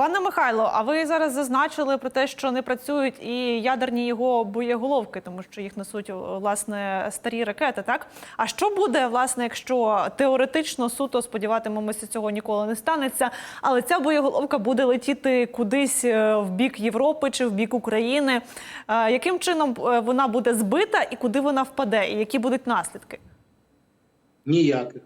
Пане Михайло, а ви зараз зазначили про те, що не працюють і ядерні його боєголовки, тому що їх несуть власне старі ракети. Так а що буде, власне, якщо теоретично суто сподіватимемося, цього ніколи не станеться, але ця боєголовка буде летіти кудись е, в бік Європи чи в бік України? Е, Яким чином е, вона буде збита і куди вона впаде, і які будуть наслідки? Ніяких.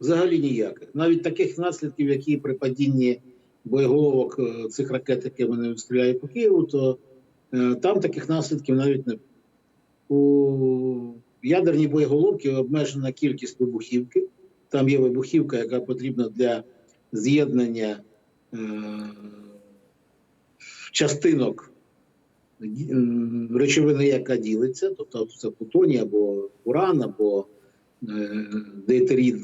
Взагалі ніяких. Навіть таких наслідків, які при падінні боєголовок е, цих ракет, які вони стріляють по Києву, то е, там таких наслідків навіть не. У ядерній боєголовці обмежена кількість вибухівки. Там є вибухівка, яка потрібна для з'єднання е, частинок речовини, яка ділиться, тобто це плутоній або уран, або е, дейтерід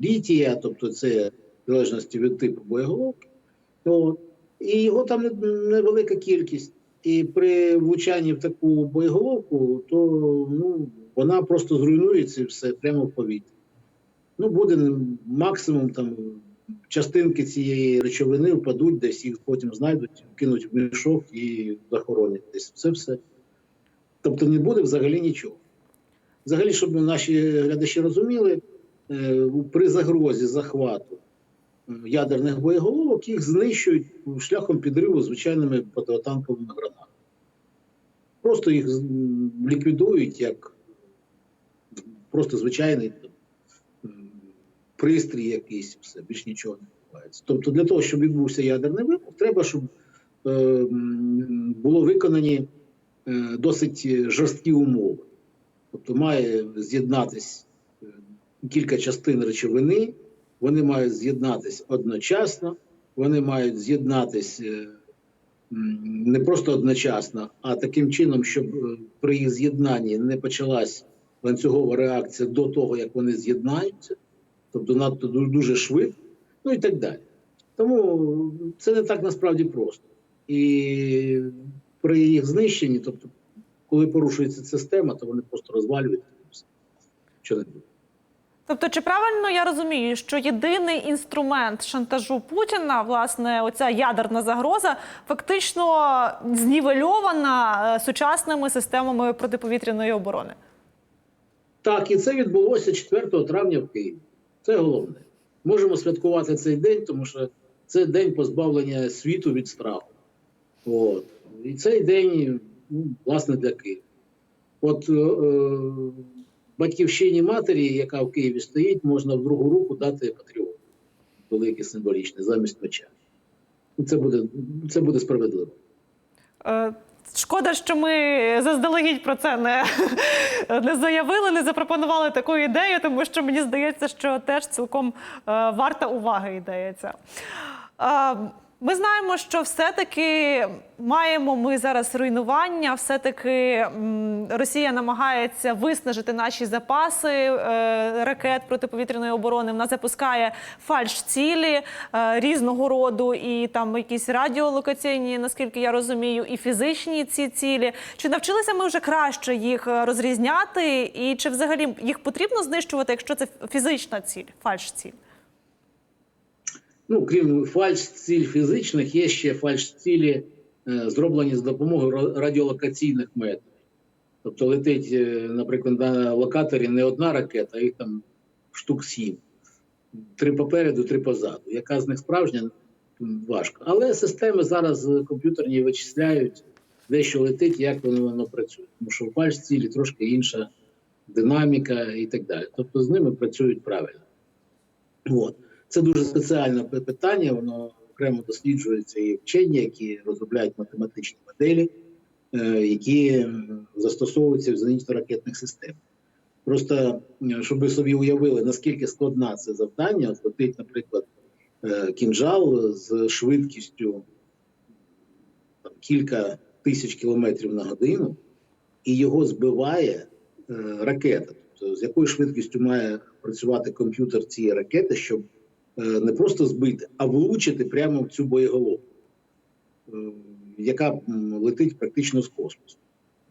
літія, тобто це в залежності від типу боєголовки. От. І його там невелика кількість. І при влучанні в таку боєголовку, то ну, вона просто зруйнується і все прямо в повітрі. Ну, буде максимум там частинки цієї речовини впадуть, десь їх потім знайдуть, кинуть в мішок і захоронять десь. Це все. Тобто не буде взагалі нічого. Взагалі, щоб наші глядачі розуміли, при загрозі захвату е, ядерних боєголовок їх знищують шляхом підриву звичайними протитанковими гранатами. Просто їх ліквідують як просто звичайний пристрій якийсь, все, більш нічого не відбувається. Тобто, для того, щоб відбувся ядерний вибух, треба, щоб е, було виконані е, досить жорсткі умови. Тобто має з'єднатись е, кілька частин речовини, вони мають з'єднатись одночасно, вони мають з'єднатись е, не просто одночасно, а таким чином, щоб е, при їх з'єднанні не почалась ланцюгова реакція до того, як вони з'єднаються, тобто надто дуже швидко, ну і так далі. Тому це не так насправді просто. І при їх знищенні, тобто, коли порушується система, то вони просто розвалюються. все. Що не буде. Тобто, чи правильно я розумію, що єдиний інструмент шантажу Путіна, власне, оця ядерна загроза, фактично знівельована е, сучасними системами протиповітряної оборони? Так, і це відбулося 4 травня в Києві. Це головне. Можемо святкувати цей день, тому що це день позбавлення світу від страху. От. І цей день, ну, власне, для Києва. От е, е, батьківщині матері, яка в Києві стоїть, можна в другу руку дати патріот. Великий символічний, замість меча. Це буде, це буде справедливо. Е, Шкода, що ми заздалегідь про це не, не заявили, не запропонували таку ідею, тому що мені здається, що теж цілком е, варта уваги ідея ця. Ми знаємо, що все-таки маємо ми зараз руйнування, все-таки Росія намагається виснажити наші запаси е, ракет протиповітряної оборони. Вона запускає фальш-цілі е, різного роду, і там якісь радіолокаційні, наскільки я розумію, і фізичні ці цілі. Чи навчилися ми вже краще їх е, розрізняти, і чи взагалі їх потрібно знищувати, якщо це фізична ціль, фальш-ціль? Ну, крім фальш-ціль фізичних, є ще фальш-цілі, е, зроблені з допомогою радіолокаційних методів. Тобто летить, е, наприклад, на локаторі не одна ракета, а їх там штук сім. Три попереду, три позаду. Яка з них справжня, важко. Але системи зараз е, комп'ютерні вичисляють, де що летить, як воно, воно працює. Тому що фальш-цілі трошки інша динаміка і так далі. Тобто з ними працюють правильно. От. Це дуже спеціальне питання, воно окремо досліджується і вчені, які розробляють математичні моделі, е, які застосовуються в зенітно-ракетних системах. Просто е, щоб ви собі уявили, наскільки складна це завдання, летить, наприклад, е, кінжал з швидкістю там, кілька тисяч кілометрів на годину, і його збиває е, ракета. Тобто, з якою швидкістю має працювати комп'ютер цієї ракети, щоб не просто збити, а влучити прямо в цю боєголовку, е, яка летить практично з космосу.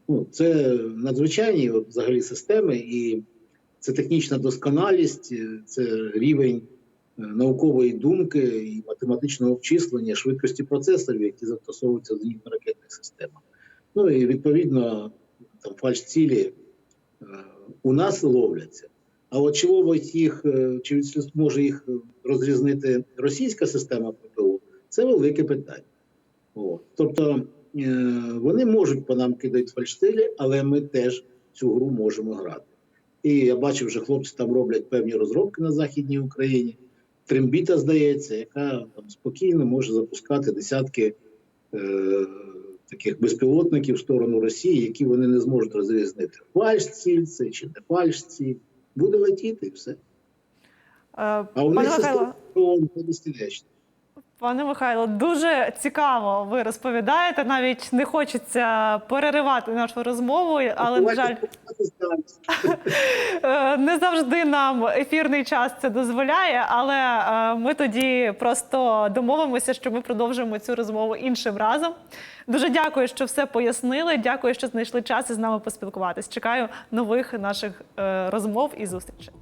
Ну, це надзвичайні взагалі системи, і це технічна досконалість, е, це рівень наукової думки і математичного обчислення швидкості процесорів, які застосовуються в зенітно-ракетних системах. Ну і відповідно там фальш-цілі е, у нас ловляться. А от чи ловить їх, е, чи може їх розрізнити російська система ППО, це велике питання. От. Тобто е, вони можуть по нам кидати фальштилі, але ми теж цю гру можемо грати. І я бачив, що хлопці там роблять певні розробки на Західній Україні. Трембіта, здається, яка там спокійно може запускати десятки е, таких безпілотників в сторону Росії, які вони не зможуть розрізнити. Фальш-ціль це чи не фальш-ціль. Буде летіти і все. Е, А у нас них система не. Пане Михайло, дуже цікаво ви розповідаєте. Навіть не хочеться переривати нашу розмову, але на жаль, е, не завжди нам ефірний час це дозволяє. Але е, ми тоді просто домовимося, що ми продовжимо цю розмову іншим разом. Дуже дякую, що все пояснили. Дякую, що знайшли час із нами поспілкуватись. Чекаю нових наших е, розмов і зустрічей.